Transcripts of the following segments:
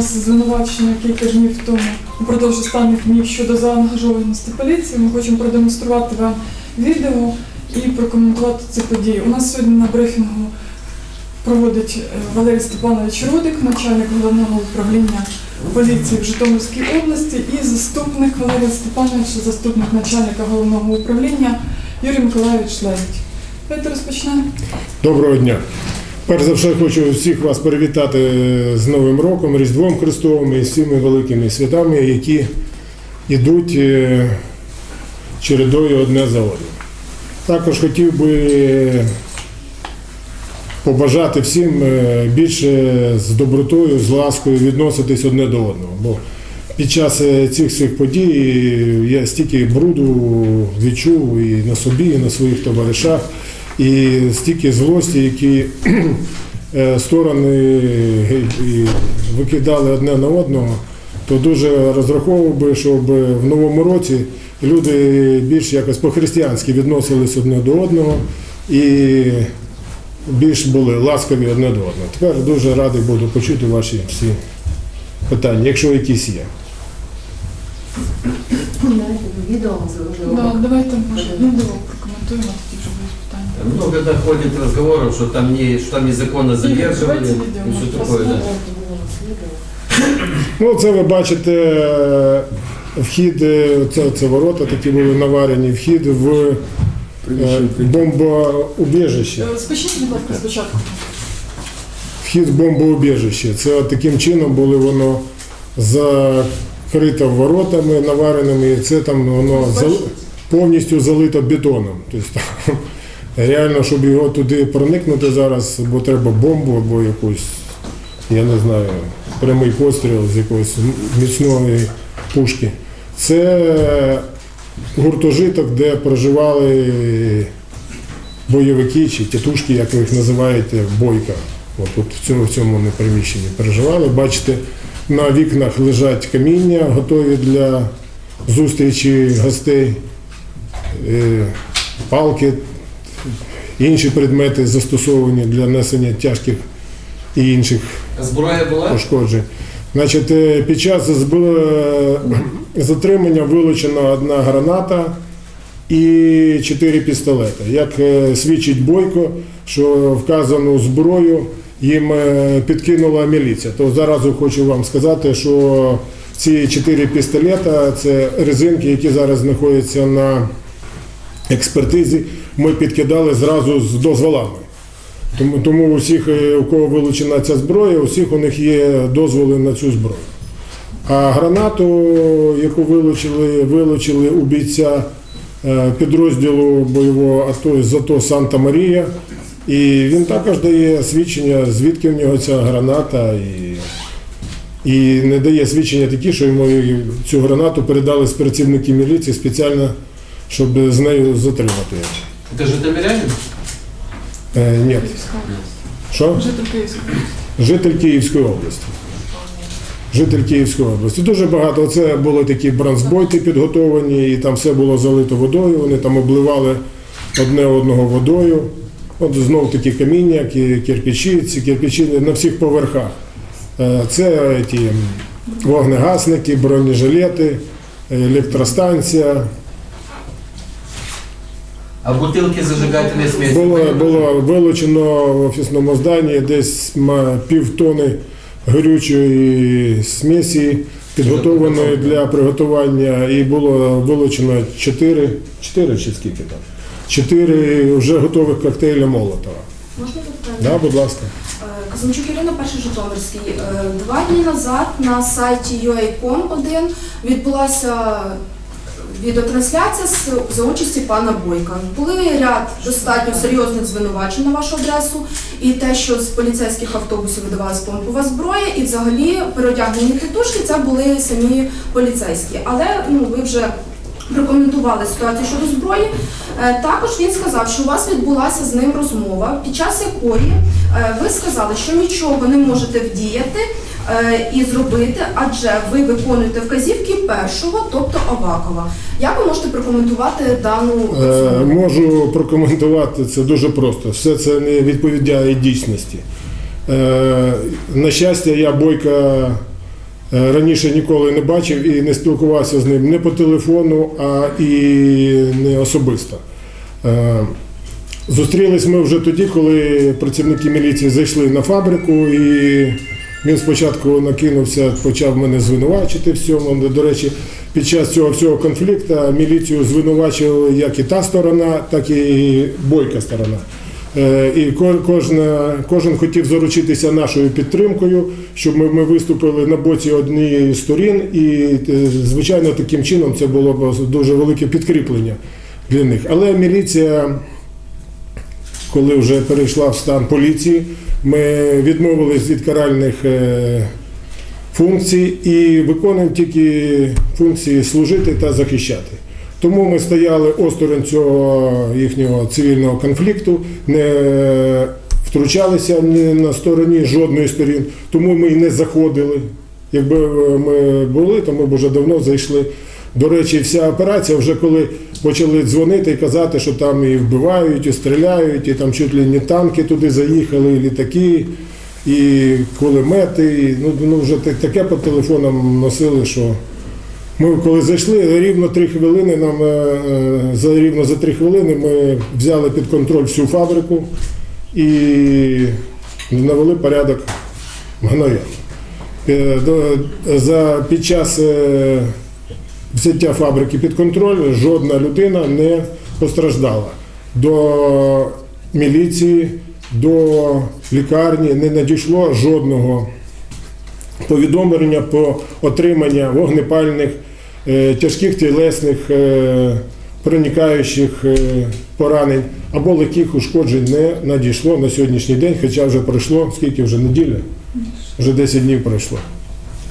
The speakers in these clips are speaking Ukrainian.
нас звинувачення кілька днів тому упродовж останніх днів щодо заангажованості поліції. Ми хочемо продемонструвати вам відео і прокоментувати ці події. У нас сьогодні на брифінгу проводить е, Валерій Степанович Рудик, начальник головного управління поліції в Житомирській області, і заступник Валерія Степановича, заступник начальника головного управління Юрій Миколайович Левіть. Давайте розпочнемо. Доброго дня. Перш за все, хочу всіх вас привітати з Новим роком, Різдвом Христовим і всіми великими святами, які йдуть е, чередою одне за одним. Також хотів би побажати всім е, більше з добротою, з ласкою відноситись одне до одного. Бо під час е, цих всіх подій я стільки бруду відчув і на собі, і на своїх товаришах, і стільки злості, які е, сторони викидали одне на одного, то дуже розраховував би, щоб в новому році люди більш якось по-християнськи відносились одне до одного і більш були ласкаві одне до одного. Тепер дуже радий буду почути ваші всі питання, якщо якісь є. Відео можливо. Да, давайте може відео прокоментуємо, Много доходит разговоров, что там, не, что там незаконно задерживали и все такое. Да. Ну, це ви бачите е, вхід, е, це, це ворота такі були наварені, вхід в е, бомбоубіжище. Е, Спочніть, будь ласка, спочатку. Вхід в бомбоубіжище. Це от таким чином було воно закрито воротами навареними, і це там воно зал- повністю залито бетоном. Тобто там, реально, щоб його туди проникнути зараз, бо треба бомбу або якусь, я не знаю, прямий постріл з якоїсь міцної пушки. Це гуртожиток, де проживали бойовики чи тітушки, як ви їх називаєте, бойка. От в цьому, в цьому приміщенні переживали. Бачите, на вікнах лежать каміння, готові для зустрічі гостей, Е, палки, інші предмети застосовані для несення тяжких і інших зброя була? пошкоджень. Значить, е, під час затримання вилучена одна граната і чотири пістолети. Як е, свідчить Бойко, що вказану зброю їм е, підкинула міліція. То зараз хочу вам сказати, що ці чотири пістолета це резинки, які зараз знаходяться на експертизі. Ми підкидали зразу з дозволами. Тому, тому у е, у кого вилучена ця зброя, у всіх у них є дозволи на цю зброю. А гранату, яку вилучили, вилучили у бійця е, підрозділу бойового АТО з АТО Санта Марія. І він також дає свідчення, звідки в нього ця граната, і, і не дає свідчення такі, що йому цю гранату передали з працівники міліції спеціально, щоб з нею затримати. Это житомирянин? Е, ні. Київська область. Що? Житель Київської області. Житель Київської області. Житель Київської області. Дуже багато. Це були такі бронзбойти підготовані, і там все було залито водою. Вони там обливали одне одного водою. От знов такі каміння, кирпичі, ці кирпичі на всіх поверхах. Е, Це ті вогнегасники, бронежилети, електростанція. А бутылки зажигательной смеси Було, було вилучено в офісному зданні десь ма- півтони горючої смесі, підготованої для приготування, і було вилучено 4, 4 чи скільки там? 4 вже готових коктейля Молотова. Можна запитання? Да, будь ласка. Е, Казанчук Ірина, перший Житомирський. Е, Два дні назад на сайті UA.com1 відбулася відеотрансляція за участі пана Бойка. Були ряд достатньо серйозних звинувачень на вашу адресу, і те, що з поліцейських автобусів видавалась помпова зброя, і взагалі переодягнені тітушки це були самі поліцейські. Але ну ви вже прокоментували ситуацію щодо зброї. Е, Також він сказав, що у вас відбулася з ним розмова, під час якої е, ви сказали, що нічого не можете вдіяти е, і зробити, адже ви виконуєте вказівки першого, тобто Авакова. Як ви можете прокоментувати дану Е, розмову? можу прокоментувати це дуже просто. Все це не відповідає дійсності. Е, на щастя, я бойка Раніше ніколи не бачив і не спілкувався з ним не по телефону, а і не особисто. Е, Зустрілись ми вже тоді, коли працівники міліції зайшли на фабрику, і він спочатку накинувся, почав мене звинувачити в цьому. До речі, під час цього всього конфлікту міліцію звинувачували як і та сторона, так і бойка сторона. Е, І кожна, кожен хотів заручитися нашою підтримкою, щоб ми, ми виступили на боці однієї сторін. І, е, звичайно, таким чином це було б дуже велике підкріплення для них. Але міліція коли вже перейшла в стан поліції, ми відмовились від каральних е, функцій і виконуємо тільки функції служити та захищати. Тому ми стояли осторонь цього їхнього цивільного конфлікту, не втручалися ні на стороні жодної сторін, тому ми і не заходили. Якби е, ми були, то ми б вже давно зайшли. До речі, вся операція, вже коли почали дзвонити і казати, що там і вбивають, і стріляють, і там чуть ли не танки туди заїхали, і літаки, і кулемети. І, ну, ну вже таке по телефонам носили, що ми коли зайшли, рівно три хвилини нам е, е, за рівно за три хвилини ми взяли під контроль всю фабрику і навели порядок мгновенно. Е, За під час взяття фабрики під контроль жодна людина не постраждала. До міліції, до лікарні не надійшло жодного повідомлення про отримання вогнепальних, тяжких тілесних, е, проникаючих е, поранень або легких ушкоджень не надійшло на сьогоднішній день, хоча вже пройшло, скільки вже неділя? Вже 10 днів пройшло.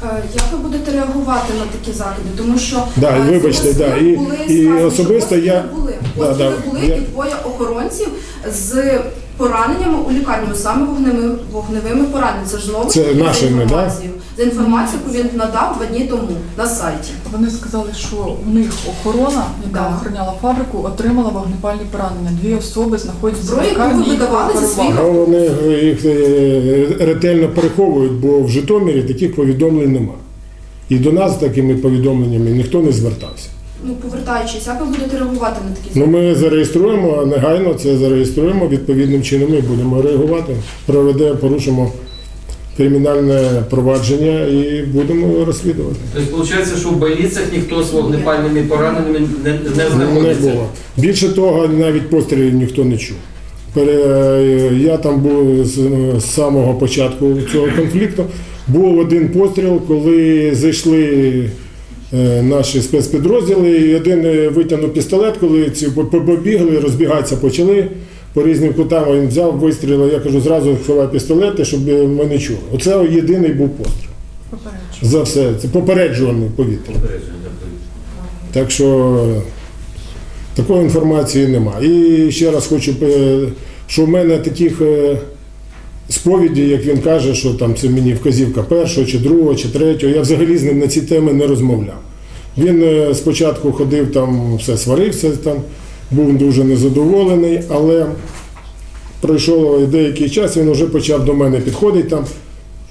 Е, Як ви будете реагувати на такі закиди? Тому що Да, е, вибачте, да, і- були і сказано, особисто я- були, Да, да, були я- і двоє охоронців з пораненнями у лікарні, саме вогневими, вогневими пораненнями. Це ж знову Це нашими, да? За інформацією, яку він надав два дні тому на сайті. Вони сказали, що в них охорона, яка Да. охороняла фабрику, отримала вогнепальні поранення. Дві особи знаходяться в Зброю, яку ви видавали зі своїх- А вони їх е, ретельно переховують, бо в Житомирі таких повідомлень нема. І до нас з такими повідомленнями ніхто не звертався. Ну, повертаючись, як ви будете реагувати на такі Ну ми зареєструємо негайно це зареєструємо відповідним чином. Ми будемо реагувати. Проведемо, порушимо кримінальне провадження і будемо розслідувати. Тобто, виходить, що в больницях ніхто з вогнепальними пораненими не, не Не було. Більше того, навіть пострілів ніхто не чув. Я там був з, з самого початку цього конфлікту. Був один постріл, коли зайшли е, наші спецпідрозділи, і один е, витягнув пістолет, коли ці побігли, розбігатися почали. По різним кутам він взяв, вистрілив. Я кажу, зразу ховай пістолети, щоб ми не чули. Оце єдиний був постріл. За все. Це попереджувальний повітря. Так. Так що такої інформації нема. І ще раз хочу, е, що в мене таких е, сповідей, як він каже, що там це мені вказівка першого, чи другого, чи третього. Я взагалі з ним на ці теми не розмовляв. Він е, спочатку ходив там, все сварився, там, був дуже незадоволений, але пройшов деякий час, він вже почав до мене підходити там.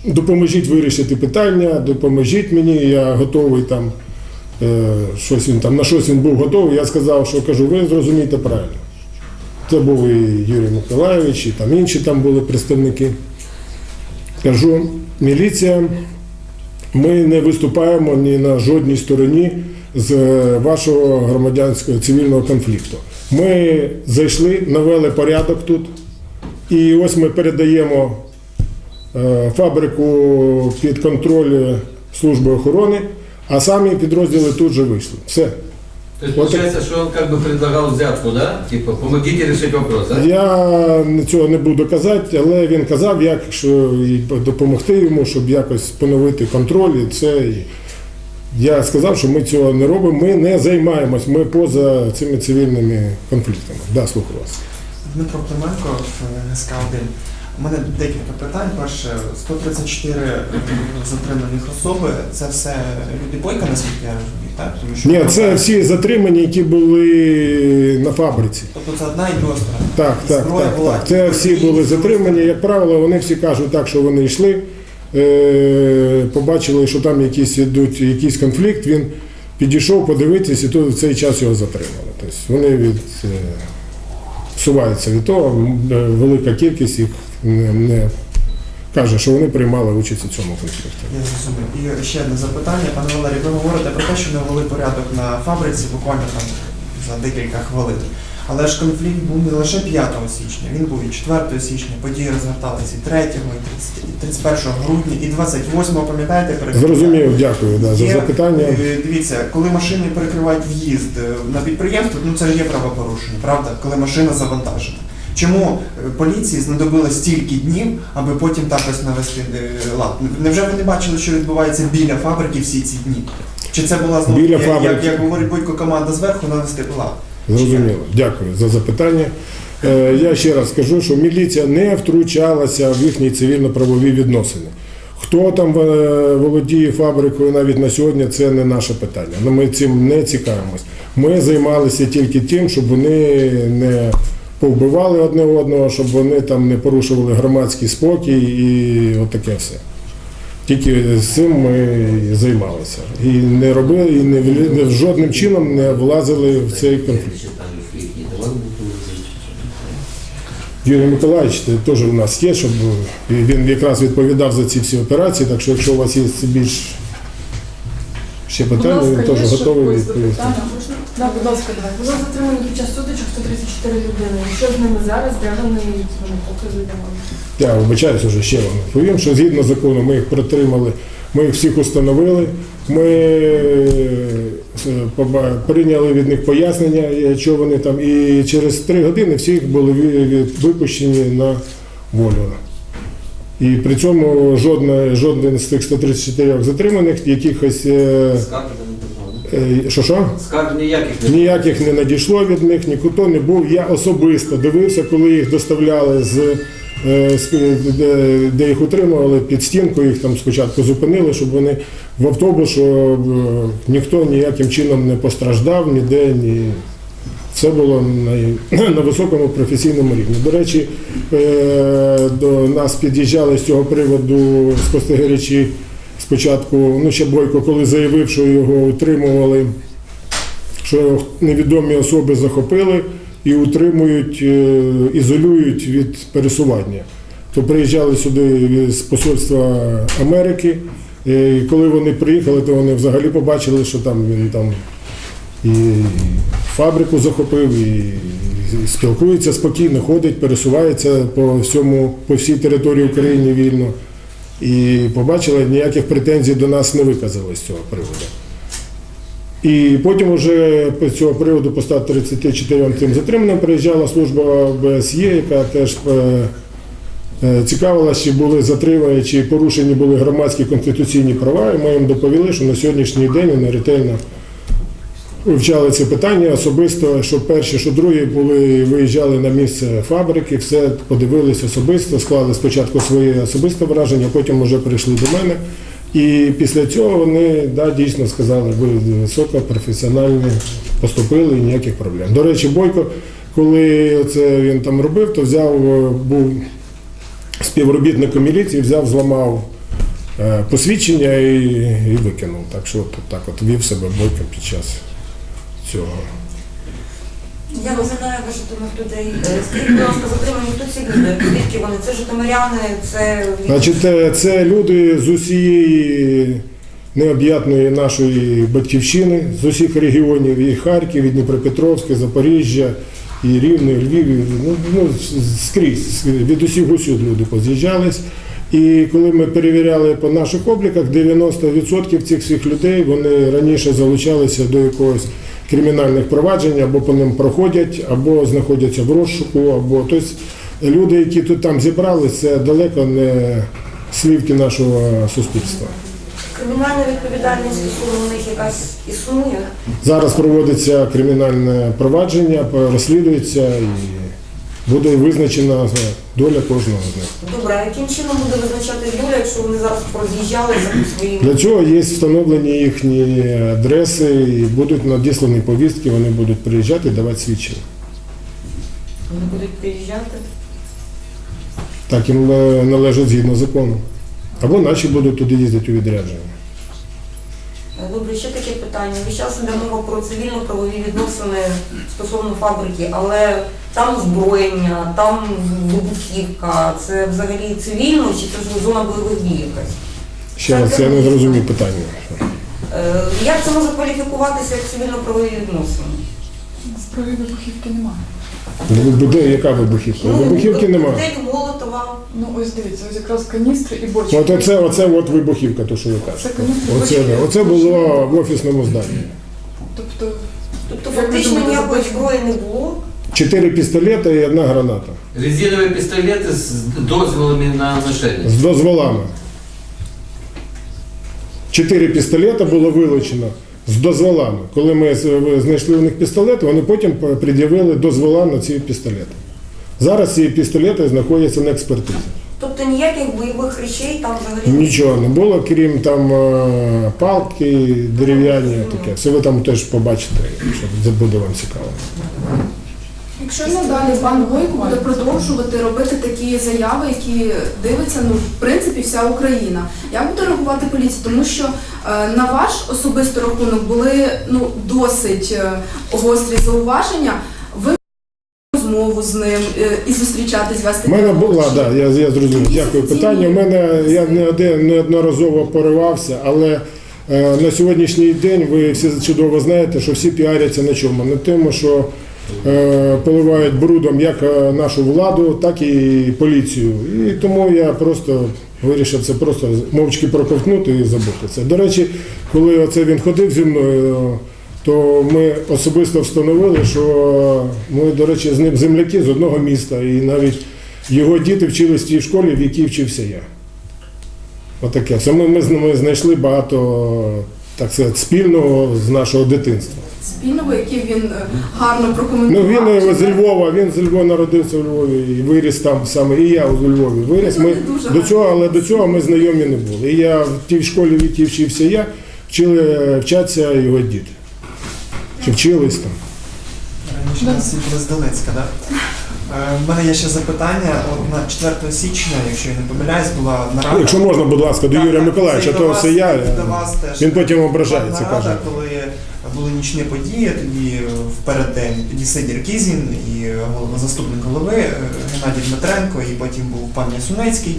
Допоможіть вирішити питання, допоможіть мені, я готовий там е, щось він там на щось він був готовий. Я сказав, що кажу, ви зрозумієте правильно. Це був і Юрій Миколайович, і там інші там були представники. Кажу, міліція, ми не виступаємо ні на жодній стороні з е, вашого громадянського цивільного конфлікту. Ми зайшли, навели порядок тут, і ось ми передаємо е, фабрику під контроль Служби охорони, а самі підрозділи тут же вийшли. Все. То есть, получается, что он как бы предлагал взятку, да? Типа, помогите решить вопрос, да? Я цього не буду казати, але він казав, як що і допомогти йому, щоб якось поновити контроль. І це і я сказав, що ми цього не робимо. Ми не займаємось. Ми поза цими цивільними конфліктами. Да, слухаю вас. Дмитро Клименко, е, СК 1 У мене декілька питань. Перше, 134 затриманих особи. Це все люди бойка, наскільки я розумію, так? Тому що Ні, це всі затримані, які були на фабриці. Тобто це одна і друга сторона. Так, так, Зброя так, була так. Це всі були затримані. Як правило, вони всі кажуть так, що вони йшли е, побачили, що там якісь ідуть, якийсь конфлікт, він підійшов подивитись, і то в цей час його затримали. Тобто вони від, е, від того, е, велика кількість їх не, не каже, що вони приймали участь у цьому конфлікті. Я зрозумів. І ще одне запитання, пане Валерій, ви говорите про те, що не ввели порядок на фабриці буквально там за декілька хвилин. Але ж конфлікт був не лише 5 січня, він був і 4 січня, події розгорталися і 3, і 31 грудня, і 28, пам'ятаєте, перед Зрозумів, дякую да, за Є, запитання. е, Дивіться, коли машини перекривають в'їзд е, на підприємство, ну це ж є правопорушення, правда? Коли машина завантажена. Чому е, поліції знадобилось стільки днів, аби потім так ось навести лад? Невже ви не бачили, що відбувається біля фабрики всі ці дні? Чи це була знову, Біля як, як, як говорить Бойко, команда зверху навести лад? Зрозуміло. Дякую за запитання. Е, Я ще раз скажу, що міліція не втручалася в їхні цивільно-правові відносини. Хто там е, володіє фабрикою навіть на сьогодні, це не наше питання. Ну, Ми цим не цікавимось. Ми займалися тільки тим, щоб вони не повбивали одне одного, щоб вони там не порушували громадський спокій і отаке все. Тільки з цим ми займалися. І не робили, і не, не жодним чином не влазили в цей конфлікт. Юрій Миколаївич це теж у нас є, щоб він якраз відповідав за ці всі операції, так що якщо у вас є більш ще питання, він теж готовий відповісти. Да, будь ласка, давай. Було затримано під час сутичок 134 людини. Що з ними зараз, де вони вони показують нам? Я вибачаюсь уже ще вам відповім, що згідно закону ми їх протримали, ми їх всіх установили, ми е, прийняли від них пояснення, е, що вони там, і через три години всі їх були випущені на волю. І при цьому жодна, жоден з тих 134 затриманих якихось. Що що? Скарг ніяких не Ніяких не надійшло від них, ніхто не був. Я особисто дивився, коли їх доставляли з, е, з де, їх утримували під стінку, їх там спочатку зупинили, щоб вони в автобус, щоб е, ніхто ніяким чином не постраждав ніде, ні. Це було на, на високому професійному рівні. До речі, е, до нас під'їжджали з цього приводу спостерігачі спочатку, ну ще Бойко, коли заявив, що його утримували що невідомі особи захопили і утримують, е, ізолюють від пересування. То приїжджали сюди з посольства Америки. е, І коли вони приїхали, то вони взагалі побачили, що там він там і фабрику захопив, і спілкується спокійно, ходить, пересувається по всьому, по всій території України вільно. І побачили, ніяких претензій до нас не виказали з цього приводу. І потім вже з цього приводу по 134 тим затриманим приїжджала служба БСЄ, яка теж е, е, цікавилася, чи були затримані, чи порушені були громадські конституційні права. І ми їм доповіли, що на сьогоднішній день вони ретельно вивчали це питання особисто, що перші, що другі були, виїжджали на місце фабрики, все подивились особисто, склали спочатку своє особисте враження, потім вже прийшли до мене. І після цього вони да, дійсно сказали, ви високо, професіонально поступили і ніяких проблем. До речі, Бойко, коли це він там робив, то взяв, е, був співробітником міліції, взяв, зламав е, посвідчення і, і викинув. Так що от, так от вів себе Бойко під час цього. Я розглядаю житомих людей. Е, Скажіть, будь ласка, затримані хто ці люди? Звідки вони? Це житомиряни, це Значить, е, це люди з усієї необ'ятної нашої батьківщини, з усіх регіонів, і Харків, і Дніпропетровська, Запоріжжя, і Рівне, і Львів, і, ну, ну, скрізь, від усіх усюди люди поз'їжджались. І коли ми перевіряли по наших обліках, 90% цих всіх людей вони раніше залучалися до якогось кримінальних проваджень, або по ним проходять, або знаходяться в розшуку, або тобто люди, які тут там зібралися, це далеко не слівки нашого суспільства. кримінальна відповідальність стосовно них якась існує. Зараз проводиться кримінальне провадження, розслідується і буде визначена доля кожного з них. Добре, а яким чином буде визначати доля, якщо вони зараз роз'їжджали за своїм? Для цього є встановлені їхні адреси і будуть надіслані повістки, вони будуть приїжджати і давати свідчення. Вони будуть приїжджати? Так їм належить згідно закону. Або наші будуть туди їздити у відрядження. Е, Добре, ще таке питання. Ви зараз йде мова про цивільно-правові відносини стосовно фабрики, але там озброєння, там вибухівка. Це взагалі цивільно чи це зона бойових дій якась? Ще раз я не зрозумів питання. Е, Як це може кваліфікуватися як цивільно-правові відносини? Справи вибухівки немає. Де яка вибухівка? Вибухівки немає. Готель Молотова. Ну ось дивіться, ось якраз каністри і бочки. От оце, оце от вибухівка, то що ви Це кажете. каністри і Оце, бочки. оце було в офісному зданні. Тобто Тобто Як ви фактично думаєте, ніякої зброї не було. Чотири пістолети і одна граната. Резиновые пистолеты с дозволами на ношение. З дозволами. Чотири пістолети було вилучено з дозволами. Коли ми знайшли у них пістолети, вони потім пред'явили дозвола на ці пістолети. Зараз ці пістолети знаходяться на експертизі. Тобто ніяких бойових речей там взагалі Нічого не було, крім там е, палки, дерев'яні, таке. Все ви там теж побачите, якщо це буде вам цікаво. Якщо надалі пан Бойко буде продовжувати робити такі заяви, які дивиться, ну в принципі, вся Україна. Як буде реагувати поліція? Тому що е, на ваш особистий рахунок були ну досить е, гострі зауваження. Ви розмову з ним е, і зустрічатись вести. У мене діалог? була, Чи- да, я, я зрозумів. Дякую. Питання. У мене я не один неодноразово поривався, але е, на сьогоднішній день ви всі чудово знаєте, що всі піаряться на чому? На тому, що поливають брудом як е, нашу владу, так і поліцію. І тому я просто вирішив це просто мовчки проковтнути і забути це. До речі, коли оце він ходив зі мною. То ми особисто встановили, що ми, до речі, з ним земляки з одного міста, і навіть його діти вчились в тій школі, в якій вчився я. Отаке. Це ми, ними знайшли багато так сказати, спільного з нашого дитинства. спільного, який він е, гарно Ну він е, Чи з Львова, він з Львова народився у Львові і виріс там саме. І я у Львові виріс. Ми Ну, дуже до цього, але до цього ми знайомі не були. І я в тій школі, в якій вчився я, вчили вчаться його діти. Чи вчились там? Раніше Да. нас з Донецька, так? У мене є ще запитання. От на 4 січня, якщо я не помиляюсь, була нарада. Якщо можна, будь ласка, до Так, Юрія так, Миколаївича, це то до вас- все я. до вас теж. Він потім ображається, Нарада, каже. коли були нічні події, тоді е, в переддень тоді Сидір Кізін і е, голова- заступник голови е, Геннадій Дмитренко, і потім був пан Ясунецький.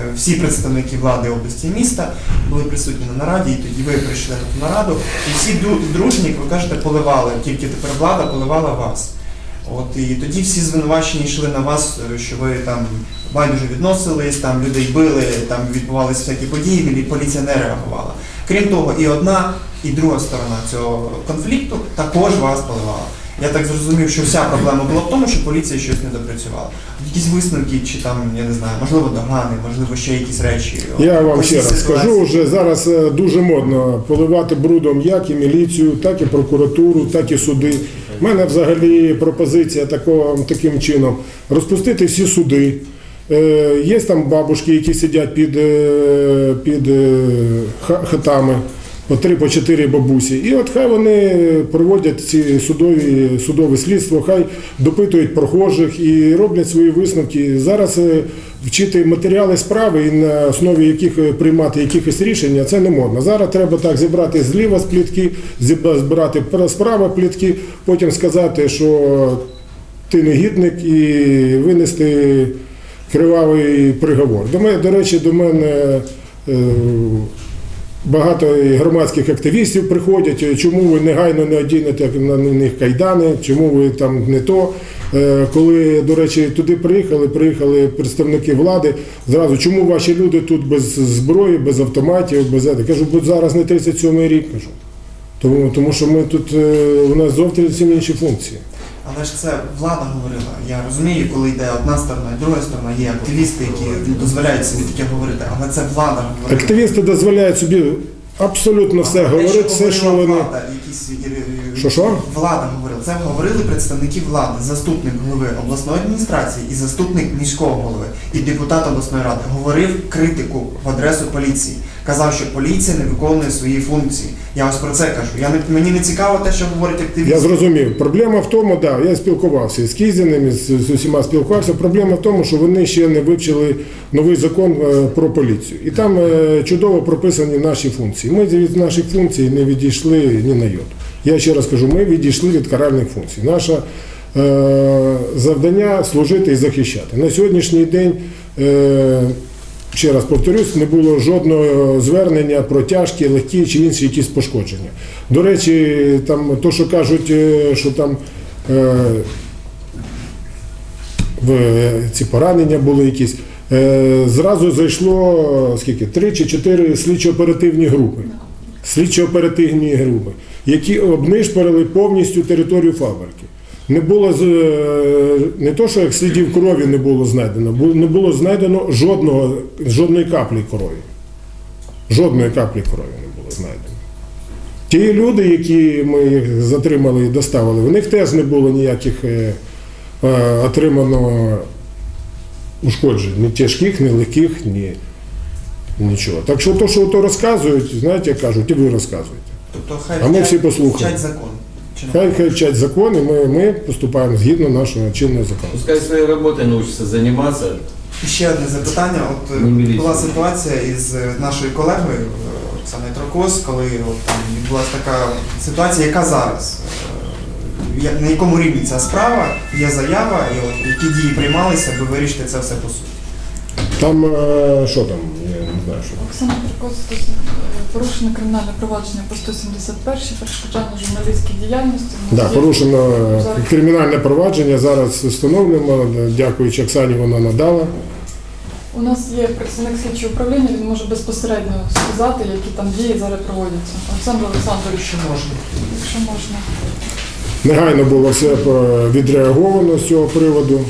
Е, Всі представники влади області і міста були присутні на нараді, і тоді ви прийшли на ту нараду. І всі ду- дружні, як ви кажете, поливали, тільки тепер влада поливала вас. От і тоді всі звинувачення йшли на вас, е, що ви там байдуже відносились, там людей били, там відбувалися всякі події, поліція не реагувала. Крім того, і одна, і друга сторона цього конфлікту також вас поливала. Я так зрозумів, що вся проблема була в тому, що поліція щось не допрацювала. Якісь висновки, чи там, я не знаю, можливо, догани, можливо, ще якісь речі. Я вам ще раз скажу, вже зараз е, дуже модно поливати брудом як і міліцію, так і прокуратуру, так і суди. У мене взагалі пропозиція такого, таким чином розпустити всі суди. Е, Є там бабушки, які сидять під, е, під ха- хатами, по три, по чотири бабусі. І от хай вони проводять ці судові, судове слідство, хай допитують прохожих і роблять свої висновки. Зараз е, вчити матеріали справи і на основі яких е, приймати якихось рішення, це не можна. Зараз треба так зібрати зліва з плітки, зібра- збирати пра- справа плітки, потім сказати, що ти негідник і винести кривавий приговор. До мене, до речі, до мене. Е, Багато громадських активістів приходять, чому ви негайно не одінете на них кайдани, чому ви там не то. Е, Коли, до речі, туди приїхали, приїхали представники влади, зразу, чому ваші люди тут без зброї, без автоматів, без этого? Кажу, бо зараз не 37-й рік, кажу. Тому, тому що ми тут, е, у нас зовсім інші функції. Але ж це влада говорила. Я розумію, коли йде одна сторона і друга сторона, є активісти, які дозволяють собі таке говорити, але це влада говорила. Активісти дозволяють собі абсолютно все говорити, все, що вони. влада, якісь, е, е, Що, що? Влада говорила. Це говорили представники влади, заступник голови обласної адміністрації і заступник міського голови, і депутат обласної ради говорив критику в адресу поліції. Казав, що поліція не виконує свої функції. Я ось про це кажу. Я не мені не цікаво те, що говорять активісти. Я зрозумів. Проблема в тому, да, я спілкувався з Кізіним, з, з усіма спілкувався. Проблема в тому, що вони ще не вивчили новий закон е, про поліцію. І там е, чудово прописані наші функції. Ми від наших функцій не відійшли ні на йоту. Я ще раз кажу, ми відійшли від каральних функцій. Наша е, завдання служити і захищати. На сьогоднішній день. Ще раз повторюсь, не було жодного звернення про тяжкі, легкі чи інші якісь пошкодження. До речі, там то, що кажуть, е, що там е, в ці поранення були якісь. Е, зразу зайшло скільки? Три чи чотири слідчо-оперативні групи. Слідчо-оперативні групи, які обнишпорили повністю територію фабрики. Не було е, не то, що як слідів крові не було знайдено, не було знайдено жодного, жодної каплі крові. Жодної каплі крові не було знайдено. Ті люди, які ми їх затримали і доставили, в них теж не було ніяких е, е, отримано ушкоджень, ні тяжких, ні легких, ні нічого. Так що то, що то розказують, знаєте, як кажуть, і ви розказуєте. Тобто хай А ми всі послухаємо. закон. Хай хай вчать закон, і ми, ми поступаємо згідно нашого чинного закону. Пускай своей работой научится заниматься. І ще одне запитання. От е, була ситуація із е, нашою колегою е, Оксаною Трокос, коли от, там відбулася така ситуація, яка зараз. На якому рівні ця справа, є заява, і от які дії приймалися, аби вирішити це все по суті. Там що там? Що. Оксана Трикос порушено кримінальне провадження по 171 перешкоджання журналістській діяльності. Да, порушено Зараз. кримінальне провадження. Зараз встановлено. Дякуючи Оксані, вона надала. У нас є працівник слідчого управління, він може безпосередньо сказати, які там дії зараз проводяться. Олександр Олександрович, Що можна? якщо можна. Негайно було все е, відреаговано з цього приводу.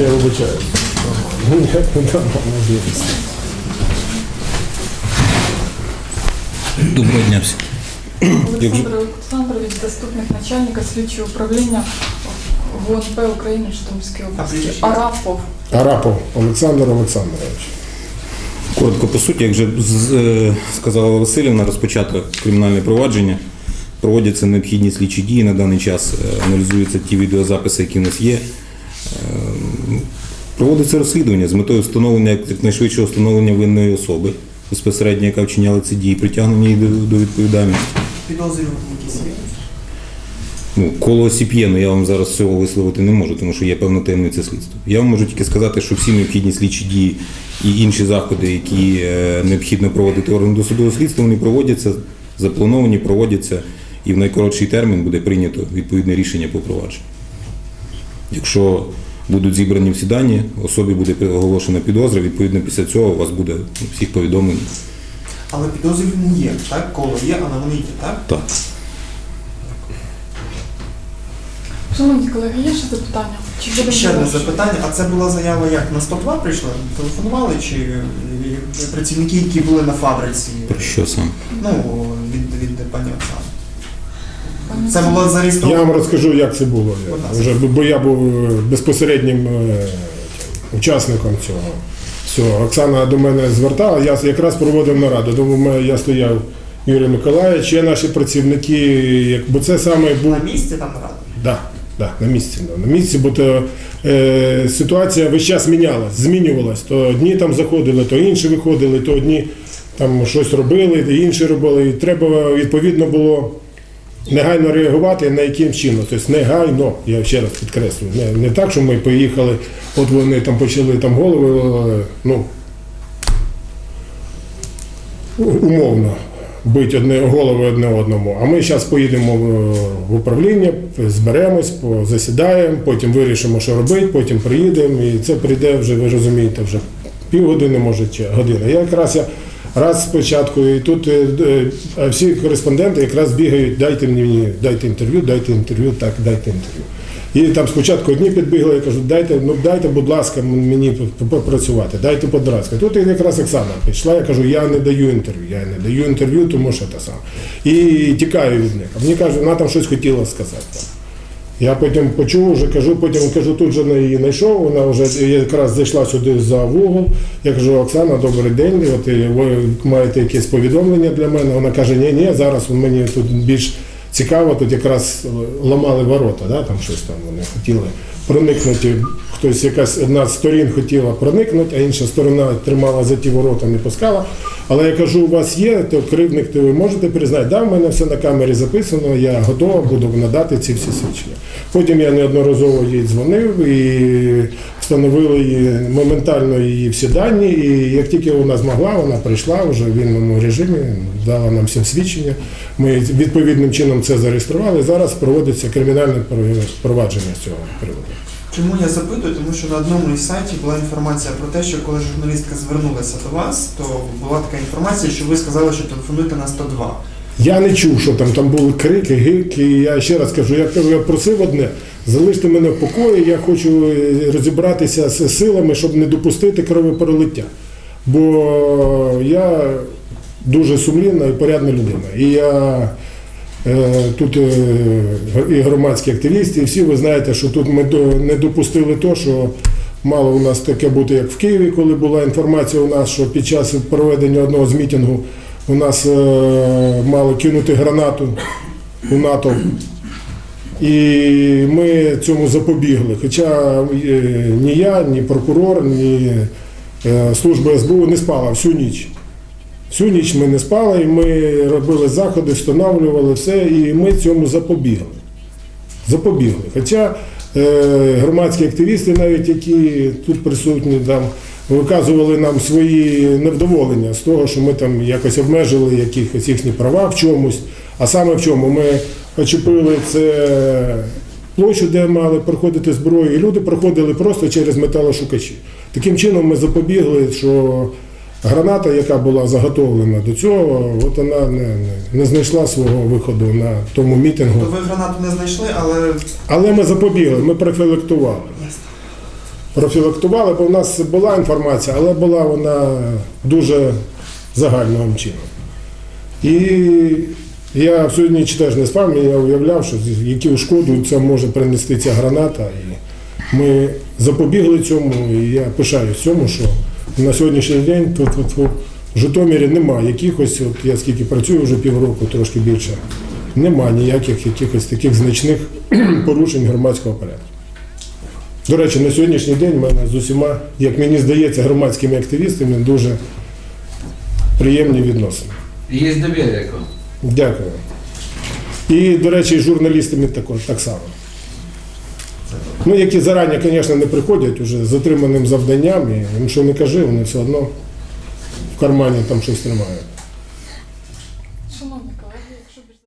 Я вибачаю. Доброго дня всім. Олександр Олександрович, заступник начальника слідчого управління ГУНП України Житомирської А області. Арапов. Арапов Олександр Олександрович. Коротко по суті, як вже е, сказала Васильівна, розпочато кримінальне провадження. Проводяться необхідні слідчі дії на даний час, е, аналізуються ті відеозаписи, які в нас є. Проводиться розслідування з метою встановлення якнайшвидшого встановлення винної особи, безпосередньо, яка вчиняла ці дії, притягнення її до, відповідальності. Підозрювані якісь є? Ну, коло осіб є, але я вам зараз цього висловити не можу, тому що є певна таємниця слідства. Я вам можу тільки сказати, що всі необхідні слідчі дії і інші заходи, які е, необхідно проводити органом досудового слідства, вони проводяться, заплановані, проводяться, і в найкоротший термін буде прийнято відповідне рішення по провадженню. Якщо будуть зібрані всі дані, особі буде оголошена підозра, відповідно після цього у вас буде всіх повідомлень. Але підозрювані є, так? Коло є, але вони є, так? Так. Шановні колеги, є ще запитання? Чи будемо Ще одне запитання, а це була заява як на 102 прийшла? Телефонували чи е, працівники, які були на фабриці? Про що саме? Ну, від, від пані Оксани. Це було Я зареєстровано. вам розкажу, як це було. Вже, бо я був е, безпосереднім е, учасником цього. Всього. Оксана до мене звертала, я якраз проводив нараду. Думаю, я стояв Юрій Миколаївич, є наші працівники, як- бо це саме був На місці там рада. Да, да, на місці. Да, на місці, бо то, е, ситуація весь час мінялась, змінювалась. То одні там заходили, то інші виходили, то одні там щось робили, то інші робили. І треба відповідно було негайно реагувати на яким чином. Тобто негайно, я ще раз підкреслюю, не, не так, що ми поїхали, от вони там почали там голови, е, ну умовно бити одне голови одне одному. А ми зараз поїдемо в, управління, зберемось, засідаємо, потім вирішимо, що робити, потім приїдемо, і це прийде вже, ви розумієте, вже півгодини, може, чи година. Я якраз я раз спочатку, і тут е, е, всі кореспонденти якраз бігають, дайте мені, дайте інтерв'ю, дайте інтерв'ю, так, дайте інтерв'ю. І там спочатку одні підбігли, я кажу, дайте, ну дайте, будь ласка, мені попрацювати, дайте подраска. Тут якраз Оксана пішла, я кажу, я не даю інтерв'ю, я не даю інтерв'ю, тому що те саме. І тікаю від них. Мені кажуть, вона там щось хотіла сказати. Я потім почув, вже кажу, потім кажу, тут же її знайшов. Вона вже якраз зайшла сюди за вугол. Я кажу, Оксана, добрий день. От ви маєте якесь повідомлення для мене. Вона каже, ні, ні, зараз мені тут більш цікаво, тут якраз ламали ворота, да, там щось там вони хотіли проникнути. Хтось якась одна з сторін хотіла проникнути, а інша сторона тримала за ті ворота, не пускала. Але я кажу, у вас є, то кривдник, то ви можете признати, да, в мене все на камері записано, я готова буду надати ці всі свідчення. Потім я неодноразово їй дзвонив і встановили її моментально її всі дані. І як тільки вона змогла, вона прийшла вже в вільному режимі, дала нам всім свідчення. Ми відповідним чином це зареєстрували. Зараз проводиться кримінальне провадження з цього приводу. Чому я запитую? Тому що на одному із сайтів була інформація про те, що коли журналістка звернулася до вас, то була така інформація, що ви сказали, що телефонуйте на 102. Я не чув, що там, там були крики, гирки. Я ще раз кажу, я, я просив одне, залиште мене в покої, я хочу е, розібратися з силами, щоб не допустити кровопролиття. Бо я дуже сумлінна і порядна людина. І я тут е, і громадські активісти, і всі ви знаєте, що тут ми не допустили то, що мало у нас таке бути, як в Києві, коли була інформація у нас, що під час проведення одного з мітингу у нас е, мали кинути гранату у НАТО. І ми цьому запобігли. Хоча е, ні я, ні прокурор, ні е, служба СБУ не спала всю ніч. Всю ніч ми не спали, і ми робили заходи, встановлювали все, і ми цьому запобігли. Запобігли. Хоча е, громадські активісти, навіть які тут присутні, там, виказували нам свої невдоволення з того, що ми там якось обмежили якихось їхні права в чомусь. А саме в чому ми очепили це площу, де мали проходити зброю, і люди проходили просто через металошукачі. Таким чином ми запобігли, що граната, яка була заготовлена до цього, от вона не, не, не знайшла свого виходу на тому мітингу. То ви гранату не знайшли, але Але ми запобігли, ми профілактували. Профілактували, бо в нас була інформація, але була вона дуже загальним чином. І я ніч теж не спав, і я уявляв, що яку шкоду це може принести ця граната. І ми запобігли цьому, і я пишаюсь цьому, що на сьогоднішній день тут, тут, тут в Житомирі немає якихось, от я скільки працюю вже півроку, трошки більше, немає ніяких якихось таких значних порушень громадського порядку. До речі, на сьогоднішній день в мене з усіма, як мені здається, громадськими активістами дуже приємні відносини. Є довір'я. Дякую. І, до речі, журналістами також так само. Ну, які зарані, звісно, не приходять уже з затриманим завданням, і їм що не кажи, вони все одно в кармані там щось тримають.